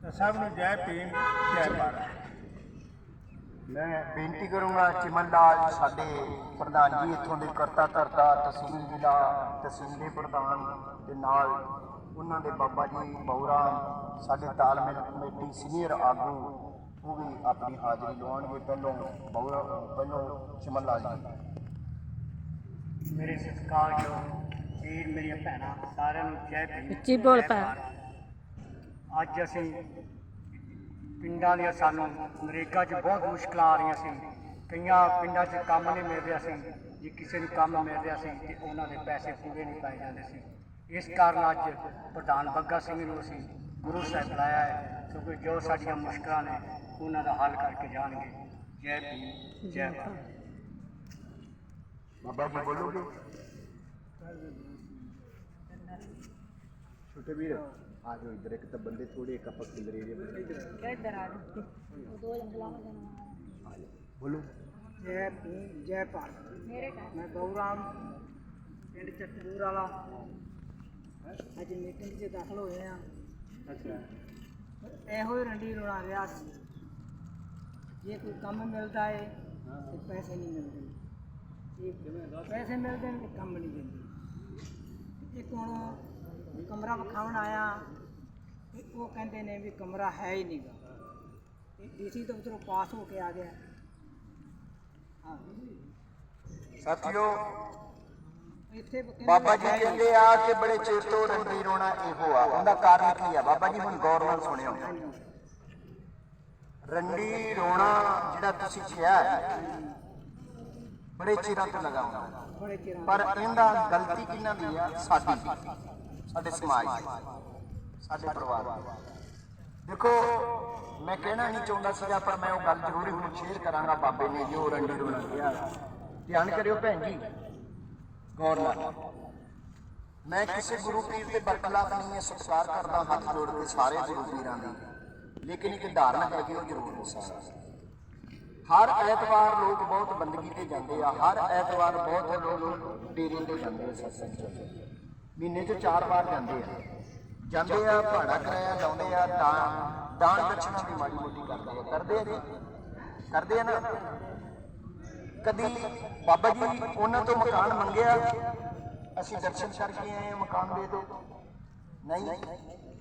ਤਾਂ ਸਭ ਨੂੰ ਜੈ ਭੀਮ ਜੈ ਭਾਰਤ। ਮੈਂ ਬੇਨਤੀ ਕਰੂੰਗਾ ਚਿਮਨ ਲਾਲ ਸਾਡੇ ਪ੍ਰਧਾਨ ਜੀ ਇੱਥੋਂ ਦੇ ਕਰਤਾ ਧਰਤਾ ਤਹਿਸੀਲ ਜ਼ਿਲ੍ਹਾ ਤਹਿਸੀਲ ਦੇ ਪ੍ਰਧਾਨ ਦੇ ਨਾਲ ਉਹਨਾਂ ਦੇ ਬਾਬਾ ਜੀ ਬੌਰਾ ਸਾਡੇ ਤਾਲਮੇਲ ਕਮੇਟੀ ਸੀਨੀਅਰ ਆਗੂ ਉਹ ਵੀ ਆਪਣੀ ਹਾਜ਼ਰੀ ਲਵਾਉਣਗੇ ਪਹਿਲੋਂ ਬੌਰਾ ਪਹਿਲੋਂ ਚਿਮਨ ਲਾਲ ਜੀ ਮੇਰੇ ਸਤਿਕਾਰਯੋਗ ਵੀਰ ਮੇਰੀਆਂ ਭੈਣਾਂ ਸਾਰਿਆਂ ਨੂੰ ਜੈ ਭੀਮ। ਉੱਚੀ ਬੋਲ ਜੈ ਪਾ। ਅੱਜ ਅਸੀਂ ਪਿੰਡਾਂ ਦੀਆਂ ਸਾਨੂੰ ਨਰੇਗਾ 'ਚ ਬਹੁਤ ਮੁਸ਼ਕਲਾਂ ਆ ਰਹੀਆਂ ਸੀ। ਕਈਆਂ ਪਿੰਡਾਂ 'ਚ ਕੰਮ ਨਹੀਂ ਮਿਲ ਰਿਹਾ ਸੀ ਜੇ ਕਿਸੇ ਨੂੰ ਕੰਮ ਮਿਲ ਰਿਹਾ ਸੀ ਤੇ ਉਹਨਾਂ ਦੇ ਪੈਸੇ ਪੂਰੇ ਨਹੀਂ ਪਾਏ ਜਾਂਦੇ ਸੀ। ਇਸ ਕਾਰਨ ਅੱਜ ਪ੍ਰਧਾਨ ਬੱਗਾ ਸਿੰਘ ਨੂੰ ਅਸੀਂ ਗੁਰੂ ਸਾਹਿਬ ਬੁਲਾਇਆ ਹੈ ਕਿਉਂਕਿ ਜੋ ਸਾਡੀਆਂ ਮੁਸ਼ਕਲਾਂ ਨੇ ਉਹਨਾਂ ਦਾ ਹੱਲ ਕਰਕੇ ਜਾਣਗੇ। ਜੈ ਭੀਮ ਜੈ ਭਾਰਤ। ਬਾਬਾ ਜੀ ਬੋਲੋਗੇ? ਛੋਟੇ ਵੀਰ ਆ ਜਾਓ ਇੱਧਰ ਇੱਕ ਤਾਂ ਬੰਦੇ ਥੋੜੇ ਇੱਕ ਆਪਾਂ ਕਿਲਰੇ ਜਿਹੇ ਇੱਧਰ ਆ ਬੋਲੋ। ਜੈ ਭੀਮ ਜੈ ਭਾਰਤ। ਮੈਂ ਗੌਰਾਮ ਪਿੰਡ ਚੱਟੂਰ ਵਾਲਾ। ਅੱਜ ਮੀਟਿੰਗ 'ਚ ਦਾਖਲ ਹੋਏ ਆ। ਅੱਛਾ। ਇਹੋ ਹੀ ਰੰਡੀ ਰੋਣਾ ਰਿਹਾ ਸੀ। ਜੇ ਕੋਈ ਕੰਮ ਮਿਲਦਾ ਏ ਤੇ ਪੈਸੇ ਨਹੀਂ ਮਿਲਦੇ। ਜੇ ਪੈਸੇ ਮਿਲਦੇ ਨੇ ਤੇ ਕੰਮ ਨਹੀਂ ਦਿੰਦੇ। ਇੱਕ ਹੁਣ ਕਮਰਾ ਵਿਖਾਉਣ ਆਇਆ ਤੇ ਉਹ ਕਹਿੰਦੇ ਨੇ ਵੀ ਕਮਰਾ ਹੈ ਹੀ ਨਹੀਂਗਾ ਤੇ ਡੀਸੀ ਉਧਰੋਂ ਪਾਸ ਹੋ ਕੇ ਆ ਗਿਆ। ਹਾਂ। ਸਾਥੀਓ ਬਾਬਾ ਜੀ ਕਹਿੰਦੇ ਆ ਕਿ ਬੜੇ ਚਿਰ ਤੋਂ ਰੰਡੀ ਰੋਣਾ ਇਹੋ ਆ। ਉਹਦਾ ਕਾਰਨ ਕੀ ਆ? ਬਾਬਾ ਜੀ ਹੁਣ ਗੌਰ ਨਾਲ ਸੁਣਿਓ। ਰੰਡੀ ਰੋਣਾ ਜਿਹੜਾ ਤੁਸੀਂ ਛਿਆ ਬੜੇ ਚਿਰਾਂ ਤੋਂ ਲਗਾ ਪਰ ਇਹਦਾ ਗਲਤੀ ਕਿਹਨਾਂ ਦੀ ਆ? ਸਾਡੀ ਸਾਡੇ ਸਮਾਜ ਦੀ। ਸਾਡੇ ਪਰਿਵਾਰ ਦੀ। ਦੇਖੋ, ਮੈਂ ਕਹਿਣਾ ਨਹੀਂ ਚਾਹੁੰਦਾ ਸੀਗਾ, ਪਰ ਮੈਂ ਉਹ ਗੱਲ ਜ਼ਰੂਰ ਹੁਣ ਸ਼ੇਅਰ ਕਰਾਂਗਾ ਬਾਬੇ ਨੇ ਜੋ ਰੰਡੀ ਰੋਣਾ ਕਿਹਾ। ਧਿਆਨ ਕਰਿਓ ਭੈਣ ਜੀ। ਗੌਰ ਨਾਲ। ਮੈਂ ਕਿਸੇ ਗੁਰੂ ਪੀਰ ਦੇ ਬਰਖਲਾਫ ਨਹੀਂ ਹੈ, ਸਤਿਕਾਰ ਕਰਦਾ, ਹੱਥ ਜੋੜ ਕੇ ਸਾਰੇ ਗੁਰੂ ਪੀਰਾਂ ਦੀ। ਲੇਕਿਨ ਇੱਕ ਧਾਰਨਾ ਹੈਗੀ ਉਹ ਜ਼ਰੂਰ ਦੱਸਾਂ ਹਰ ਐਤਵਾਰ ਲੋਕ ਬਹੁਤ ਬੰਦਗੀ ਤੇ ਜਾਂਦੇ ਆ। ਹਰ ਐਤਵਾਰ ਬਹੁਤ ਲੋਕ ਡੇਰੇ ਤੇ ਜਾਂਦੇ ਆ ਸਤਸੰਗ ਚ। ਮਹੀਨੇ 'ਚ ਚਾਰ ਵਾਰ ਜਾਂਦੇ ਆ। ਜਾਂਦੇ ਆ ਭਾੜਾ ਕਰਾਇਆ ਲਾਉਂਦੇ ਆ ਦਾਨ ਦਾਨ ਦਕਸ਼ਨਾ ਵੀ ਮਾੜੀ ਮੋਟੀ ਕਰਦੇ ਆ। ਕਰਦੇ ਆ ਕਰਦੇ ਆ ਨਾ? ਕਦੀ ਬਾਬਾ ਜੀ ਉਹਨਾਂ ਤੋਂ ਮਕਾਨ ਮੰਗਿਆ? ਅਸੀਂ ਦਰਸ਼ਨ ਕਰਕੇ ਆਏ ਹਾਂ, ਮਕਾਨ ਦੇ ਦਿਓ। ਨਹੀਂ?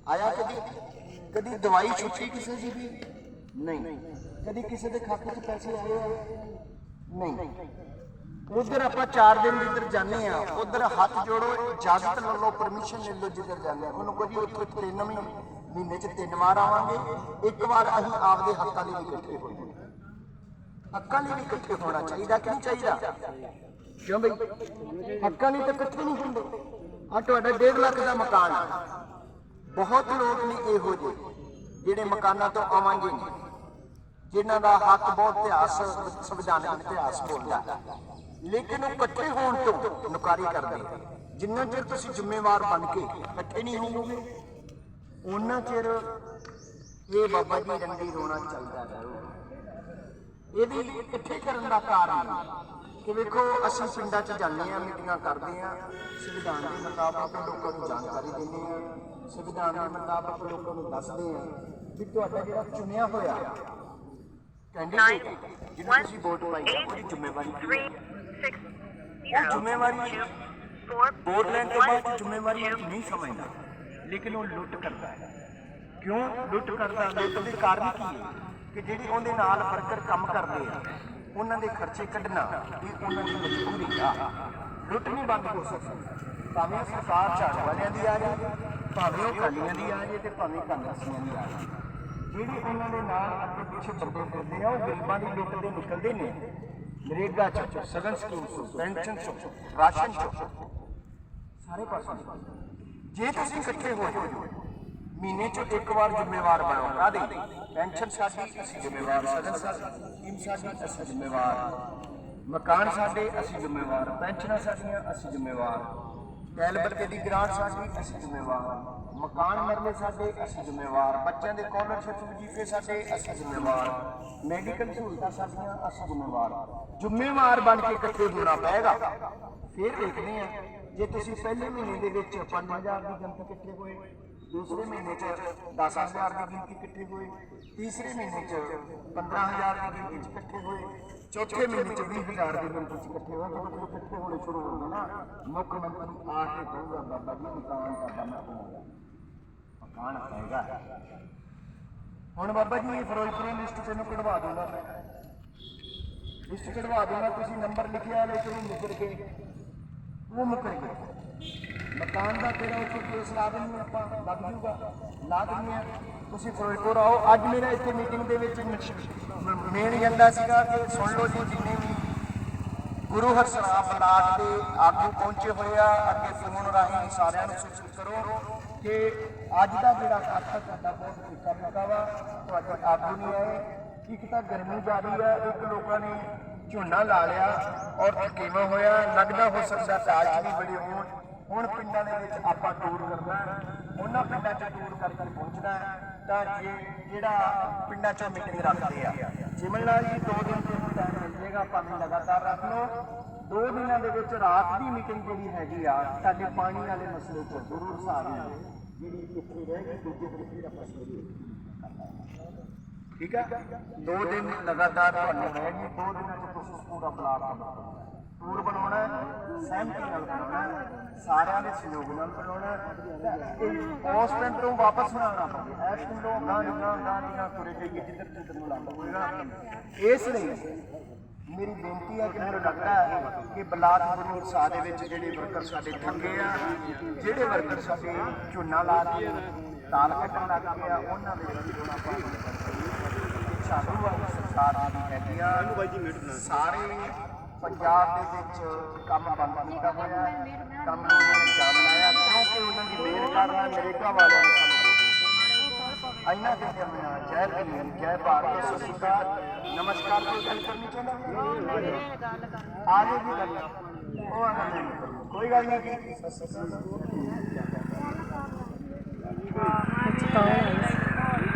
ਆਇਆ ਕਦੀ? ਕਦੀ ਦਵਾਈ ਛੁੱਟੀ ਕਿਸੇ ਦੀ ਵੀ? ਨਹੀਂ। ਕਦੀ ਕਿਸੇ ਦੇ ਖਾਤੇ 'ਚ ਪੈਸੇ ਆਏ ਆ ਨਹੀਂ। ਉਧਰ ਆਪਾਂ 4 ਦਿਨ ਜਿੱਧਰ ਜਾਂਦੇ ਆ ਉਧਰ ਹੱਥ ਜੋੜੋ, ਇਜਾਜ਼ਤ ਲੈ ਲਓ ਪਰਮਿਸ਼ਨ ਲੈ ਲਓ, ਜਿੱਧਰ ਜਾਂਦੇ ਆ ਉਹਨੂੰ ਕੋਈ ਉੱਥੇ ਤਿੰਨ ਮਹੀਨੇ 'ਚ ਤਿੰਨ ਵਾਰ ਆਵਾਂਗੇ। ਇੱਕ ਵਾਰ ਅਸੀਂ ਆਪਦੇ ਹੱਕਾਂ ਲਈ ਵੀ ਇਕੱਠੇ ਹੋਈਏ ਹੱਕਾਂ ਲਈ ਵੀ ਇਕੱਠੇ ਹੋਣਾ ਚਾਹੀਦਾ ਕਿ ਨਹੀਂ ਚਾਹੀਦਾ? ਕਿਉਂ ਬਈ? ਹੱਕਾਂ ਲਈ ਤਾਂ ਇਕੱਠੇ ਨਹੀਂ ਹੁੰਦੇ। ਆ ਤੁਹਾਡਾ 1.5 ਲੱਖ ਦਾ ਮਕਾਨ ਬਹੁਤ ਲੋਕ ਨੇ ਇਹੋ ਜਿਹੇ, ਜਿਹੜੇ ਮਕਾਨਾਂ ਤੋਂ ਆਵਾਂਗੇ ਨਹੀਂ, ਜਿਨ੍ਹਾਂ ਦਾ ਹੱਕ ਬਹੁਤ ਇਤਿਹਾਸ, ਸੰਵਿਧਾਨਕ ਇਤਿਹਾਸ ਬੋਲਦਾ ਲੇਕਿਨ ਉਹ ਇਕੱਠੇ ਹੋਣ ਤੋਂ ਨੁਕਾਰੀ ਕਰਦੇ ਜਿੰਨਾ ਚਿਰ ਤੁਸੀਂ ਜ਼ਿੰਮੇਵਾਰ ਬਣ ਕੇ ਇਕੱਠੇ ਨਹੀਂ ਹੋਵੋਗੇ ਉਹਨਾਂ ਚਿਰ ਇਹ ਬਾਬਾ ਜੀ ਰੰਡੀ ਰੋਣਾ ਚੱਲਦਾ ਰਹੂ ਇਹਦੀ ਇਕੱਠੇ ਕਰਨ ਦਾ ਕਾਰਨ ਕਿ ਵੇਖੋ, ਅਸੀਂ ਪਿੰਡਾਂ 'ਚ ਜਾਂਦੇ ਆ ਮੀਟਿੰਗਾਂ ਕਰਦੇ ਆ ਸੰਵਿਧਾਨ ਦੇ ਮੁਤਾਬਕ ਲੋਕਾਂ ਨੂੰ ਜਾਣਕਾਰੀ ਦਿੰਦੇ ਆ ਸੰਵਿਧਾਨ ਦੇ ਮੁਤਾਬਕ ਲੋਕਾਂ ਨੂੰ ਦੱਸਦੇ ਆ ਕਿ ਤੁਹਾਡਾ ਜਿਹੜਾ ਚੁਣਿਆ ਹੋਇਆ ਕੈਂਡੀਡੇਟ ਜਿਹਨੂੰ ਤੁਸੀਂ ਵੋਟ ਪਾਈ ਆ, ਉਹਦੀ ਜ਼ਿੰਮੇਵਾਰੀ ਕੀ ਹੈ? ਉਹ ਜ਼ਿੰਮੇਵਾਰੀ ਵੋਟ ਲੈਣ ਤੋਂ ਬਾਅਦ ਜ਼ਿੰਮੇਵਾਰੀ ਨਹੀਂ ਸਮਝਦਾ, ਲੇਕਿਨ ਉਹ ਲੁੱਟ ਕਰਦਾ ਹੈ। ਕਿਉਂ? ਲੁੱਟ ਕਰਦਾ, ਲੁੱਟ ਦੇ ਕਾਰਨ ਕੀ ਹੈ? ਕਿ ਜਿਹੜੀ ਉਹਦੇ ਨਾਲ ਵਰਕਰ ਕੰਮ ਕਰਦੇ ਆ, ਉਹਨਾਂ ਦੇ ਖਰਚੇ ਕੱਢਣਾ, ਇਹ ਉਹਨਾਂ ਦੀ ਮਜਬੂਰੀ ਆ। ਲੁੱਟ ਨਹੀਂ ਬੰਦ ਹੋ ਸਕਦੀ। ਭਾਵੇਂ ਸਰਕਾਰ ਝਾੜ ਵਾਲਿਆਂ ਦੀ ਆ ਜਾਏ ਭਾਵੇਂ ਉਹ ਕਾਲੀਆਂ ਦੀ ਆ ਜਾਏ ਤੇ ਭਾਵੇਂ ਕਾਂਗਰਸੀਆਂ ਦੀ ਆ ਜਾਏ। ਜਿਹੜੇ ਉਹਨਾਂ ਦੇ ਨਾਲ ਅੱਗੇ ਪਿੱਛੇ ਬੰਦੇ ਫਿਰਦੇ ਆ, ਉਹ ਗਰੀਬਾਂ ਦੀ ਲੁੱਟ ਦੇ ਨਿਕਲਦੇ ਨੇ। ਨਰੇਗਾ ਚ ਸਗਨ ਸਕੀਮ ਚ ਪੈਨਸ਼ਨ ਚ ਰਾਸ਼ਨ ਚ ਸਾਰੇ ਪਾਸੇ ਜੇ ਤੁਸੀਂ ਇਕੱਠੇ ਹੋ ਜਾਓ, ਮਹੀਨੇ ਚ ਇੱਕ ਵਾਰ ਜ਼ਿੰਮੇਵਾਰ ਬਣੋ ਕਾਹਦੇ ਪੈਨਸ਼ਨ ਸਾਡੀ, ਅਸੀਂ ਜ਼ਿੰਮੇਵਾਰ, ਸਗਨ ਸਾਡੀ ਸਾਡੀ, ਅਸੀਂ ਜ਼ਿੰਮੇਵਾਰ। ਮਕਾਨ ਸਾਡੇ, ਅਸੀਂ ਜ਼ਿੰਮੇਵਾਰ। ਪੈਨਸ਼ਨਾਂ ਸਾਡੀਆਂ, ਅਸੀਂ ਜ਼ਿੰਮੇਵਾਰ। ਟੈਲ ਬੱਤੇ ਦੀ ਗ੍ਰਾਂਟ ਸਾਡੀ ਅਸੀਂ ਜ਼ਿੰਮੇਵਾਰ ਮਕਾਨ ਮਰਲੇ ਸਾਡੇ, ਅਸੀਂ ਜ਼ਿੰਮੇਵਾਰ ਬੱਚਿਆਂ ਦੇ ਸਕਾਲਰਸ਼ਿਪ ਵਜੀਫੇ ਸਾਡੇ, ਅਸੀਂ ਜ਼ਿੰਮੇਵਾਰ ਮੈਡੀਕਲ ਸਹੂਲਤਾਂ ਸਾਡੀਆਂ, ਅਸੀਂ ਜ਼ਿੰਮੇਵਾਰ ਜ਼ਿੰਮੇਵਾਰ ਬਣ ਕੇ ਇਕੱਠੇ ਹੋਣਾ ਪਏਗਾ। ਫਿਰ ਦੇਖਦੇ ਆ ਜੇ ਤੁਸੀਂ ਪਹਿਲੇ ਮਹੀਨੇ ਦੇ ਵਿੱਚ 5000 ਦੀ ਗਿਣਤੀ ਇਕੱਠੇ ਹੋਏ ਦੂਸਰੇ ਮਹੀਨੇ 'ਚ 10000 ਦੀ ਗਿਣਤੀ ਇਕੱਠੇ ਹੋਏ ਤੀਸਰੇ ਮਹੀਨੇ 'ਚ 15000 ਦੀ ਗਿਣਤੀ ਇਕੱਠੇ ਹੋਏ। ਚੌਥੇ ਮਹੀਨੇ 'ਚ 20000 ਦੀ ਗਿਣਤੀ ਇਕੱਠੇ ਹੋਏ। ਜਦੋਂ ਇਕੱਠੇ ਹੋਣੇ ਸ਼ੁਰੂ ਹੋ ਗਏ ਨਾ, ਮੁੱਖ ਮੰਤਰੀ ਆ ਕੇ ਕਹੂਗਾ, ਬਾਬਾ ਜੀ, ਮਕਾਨ ਦਾ ਬਣਾ ਹੋਊਗਾ ਮਕਾਨ ਹੈਗਾ ਹੁਣ ਬਾਬਾ ਜੀ, ਇਹ ਫਿਰੋਜ਼ਪੁਰ ਲਿਸਟ ਤੈਨੂੰ ਕਢਵਾ ਦੂੰਗਾ ਮੈਂ। ਲਿਸਟ ਕਢਵਾ ਦੂੰਗਾ, ਤੁਸੀਂ ਨੰਬਰ ਲਿਖਿਆ ਲੈ ਕੇ ਮੁਕਰ ਕੇ ਉਹ ਮੁਕਰ ਗਿਆ। ਮਕਾਨ ਦਾ ਤੇਰਾ ਉੱਥੇ ਕੇਸ ਲਾ ਦਿੰਦੇ ਹਾਂ ਆਪਾਂ, ਲੱਗ ਜੂਗਾ। ਲਾ ਦਿੰਦੇ ਆ। ਤੁਸੀਂ ਫਿਰੋਜ਼ਪੁਰ ਆਓ। ਅੱਜ ਮੇਰਾ ਇੱਥੇ ਮੀਟਿੰਗ ਦੇ ਵਿੱਚ ਮੇਨ ਏਜੰਡਾ ਸੀਗਾ ਕਿ ਸੁਣ ਲਓ ਜੀ, ਜਿੰਨੇ ਵੀ ਗੁਰੂ ਹਰਸਰਾਮ ਬਲਾਕ ਦੇ ਆਗੂ ਪਹੁੰਚੇ ਹੋਏ ਆ, ਅੱਗੇ ਫੋਨ ਰਾਹੀਂ ਸਾਰਿਆਂ ਨੂੰ ਸੂਚਿਤ ਕਰੋ ਕਿ ਅੱਜ ਦਾ ਜਿਹੜਾ ਇਕੱਠ ਹੈ ਤੁਹਾਡਾ ਬਹੁਤ ਫਿੱਕਾ ਫਿੱਕਾ ਵਾ। ਤੁਹਾਡੇ ਆਗੂ ਨਹੀਂ ਆਏ। ਇੱਕ ਤਾਂ ਗਰਮੀ ਜ਼ਿਆਦੀ ਹੈ ਇੱਕ ਲੋਕਾਂ ਨੇ ਝੋਨਾ ਲਾ ਲਿਆ ਔਰ ਥਕੇਵਾ ਹੋਇਆ। ਲੱਗਦਾ ਹੋ ਸਕਦਾ ਦਾਜ ਵੀ ਬੜੇ ਹੋਣ। ਹੁਣ ਪਿੰਡਾਂ ਦੇ ਵਿੱਚ ਆਪਾਂ ਟੂਰ ਕਰਨਾ ਉਹਨਾਂ ਪਿੰਡਾਂ 'ਚ ਟੂਰ ਕਰਕੇ ਪਹੁੰਚਣਾ ਤਾਂ ਜੇ ਜਿਹੜਾ ਪਿੰਡਾਂ 'ਚੋਂ ਮੀਟਿੰਗ ਰੱਖਦੇ ਆ। ਜਿਮਨ ਲਾਲ ਜੀ ਦੋ ਦਿਨ ਤੇ ਟਾਈਮ ਮਿਲ ਭਾਵੇਂ ਲਗਾਤਾਰ ਰੱਖ ਲਓ। ਦੋ ਦਿਨਾਂ ਦੇ ਵਿੱਚ ਰਾਤ ਦੀ ਮੀਟਿੰਗ ਜਿਹੜੀ ਹੈਗੀ ਆ, ਸਾਡੇ ਪਾਣੀ ਵਾਲੇ ਮਸਲੇ 'ਚ ਜ਼ਰੂਰ ਹਿਸਾਬ ਜਿਹੜੀ ਇੱਥੇ ਰਹੇਗੀ ਦੂਜੇ ਦਿਨ ਫਿਰ ਆਪਾਂ ਠੀਕ ਹੈ ਦੋ ਦਿਨ ਲਗਾਤਾਰ ਤੁਹਾਨੂੰ ਰਹੇਗੀ ਦੋ ਦਿਨਾਂ 'ਚ ਤੁਸੀਂ ਪੂਰਾ ਬਲਾਕ ਬਣਾਉਣਾ ਟੂਰ ਬਣਾਉਣਾ ਸਹਿਮਤੀ ਨਾਲ ਬਣਾਉਣਾ ਸਾਰਿਆਂ ਦੇ ਸਹਿਯੋਗ ਨਾਲ ਬਣਾਉਣਾ ਉਸ ਪਿੰਡ ਤੋਂ ਵਾਪਸ ਨਾ ਆਉਣਾ ਪਵੇ ਇਸ ਪਿੰਡੋਂ ਗਾਂ ਗਾਂ ਗਾਂ ਗਾਂ ਤੁਰੇ ਜਾਈਏ ਜਿੱਧਰ ਜਿੱਧਰ ਨੂੰ ਲੱਗ ਹੋਏਗਾ ਇਸ ਲਈ ਮੇਰੀ ਬੇਨਤੀ ਹੈ ਕਿ ਮੈਨੂੰ ਲੱਗਦਾ ਹੈ ਕਿ ਬਲਾਕ ਗੁਰੂ ਸਾਹਿਬ ਦੇ ਵਿੱਚ ਜਿਹੜੇ ਵਰਕਰ ਸਾਡੇ ਥੱਕੇ ਆ, ਜਿਹੜੇ ਵਰਕਰ ਸਾਡੇ ਝੋਨਾ ਲਾ ਕੇ ਤਾਲ ਕੱਟਣ ਲੱਗ ਗਏ ਆ, ਉਹਨਾਂ ਦੇ ਵਿੱਚ ਹੋਣਾ ਪਾਉਂਦਾ ਚਾਲੂ ਆ ਸਰਕਾਰ ਦੀ ਹੈਗੀ ਆ। ਸਾਰੇ ਪੰਜਾਬ ਦੇ ਵਿੱਚ ਕੰਮ ਬੰਦ ਕੀਤਾ ਹੋਇਆ ਹੈ। ਕੰਮ ਨੂੰ ਉਹਨਾਂ ਨੇ ਜਾਮ ਲਾਇਆ ਕਿਉਂਕਿ ਉਹਨਾਂ ਦੀ ਮਿਹਰ ਕਾਰਨ ਨਰੇਗਾ ਵਾਲਿਆਂ ਨੇ ਕੰਮ ਆਇਨਾ ਦੇ ਕਰਨਾ ਜੈ ਭੀਮ, ਜੈ ਭਾਰਤ, ਸਤਿ ਸ਼੍ਰੀ ਅਕਾਲ। ਨਮਸਕਾਰ, ਕੋਈ ਗੱਲ ਕਰਨੀ ਚਾਹੁੰਦਾ ਆਗੇ ਵੀ ਕਰਨਾ ਉਹ ਆਨੰਦ ਕੋਈ ਗੱਲ ਨਹੀਂ। ਜੀ ਕੌਣ